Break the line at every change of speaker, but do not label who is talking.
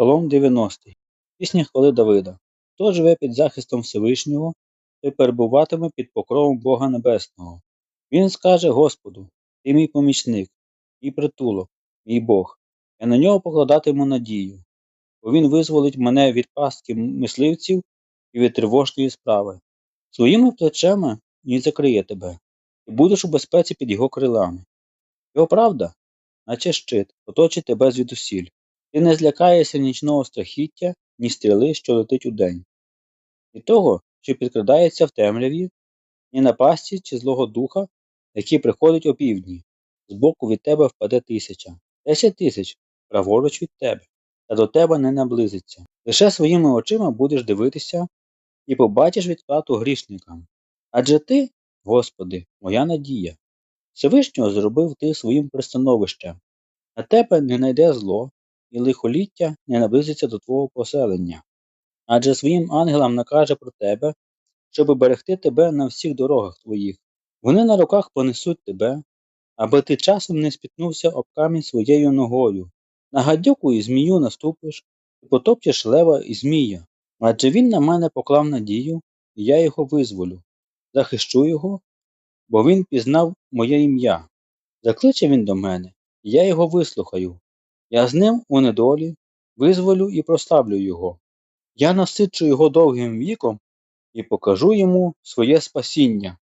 Псалом 90. Пісня хвали Давида. Хто живе під захистом Всевишнього, той перебуватиме під покровом Бога Небесного. Він скаже Господу: Ти мій помічник, мій притулок, мій Бог. Я на нього покладатиму надію, бо він визволить мене від пастки мисливців і від тривожної справи. Своїми плечами він закриє тебе, і будеш у безпеці під його крилами. Його правда, наче щит, оточить тебе звідусіль. Ти не злякаєшся нічного страхіття, ні стріли, що летить удень, і того, що підкрадається в темряві, ні напасті чи злого духа, який приходить опівдні. Збоку від тебе впаде тисяча, десять тисяч праворуч від тебе, та до тебе не наблизиться. Лише своїми очима будеш дивитися і побачиш відплату грішникам. Адже ти, Господи, моя надія. Всевишнього зробив ти своїм пристановищем, на тебе не найде зло, і лихоліття не наблизиться до твого поселення. Адже своїм ангелам накаже про тебе, щоб берегти тебе на всіх дорогах твоїх. Вони на руках понесуть тебе, аби ти часом не спітнувся об камінь своєю ногою. На гадюку і змію наступиш, і потопчеш лева і змія. Адже він на мене поклав надію, і я його визволю. Захищу його, бо він пізнав моє ім'я. Закличе він до мене, і я його вислухаю. Я з ним у недолі, визволю і прославлю його. Я насичу його довгим віком і покажу йому своє спасіння.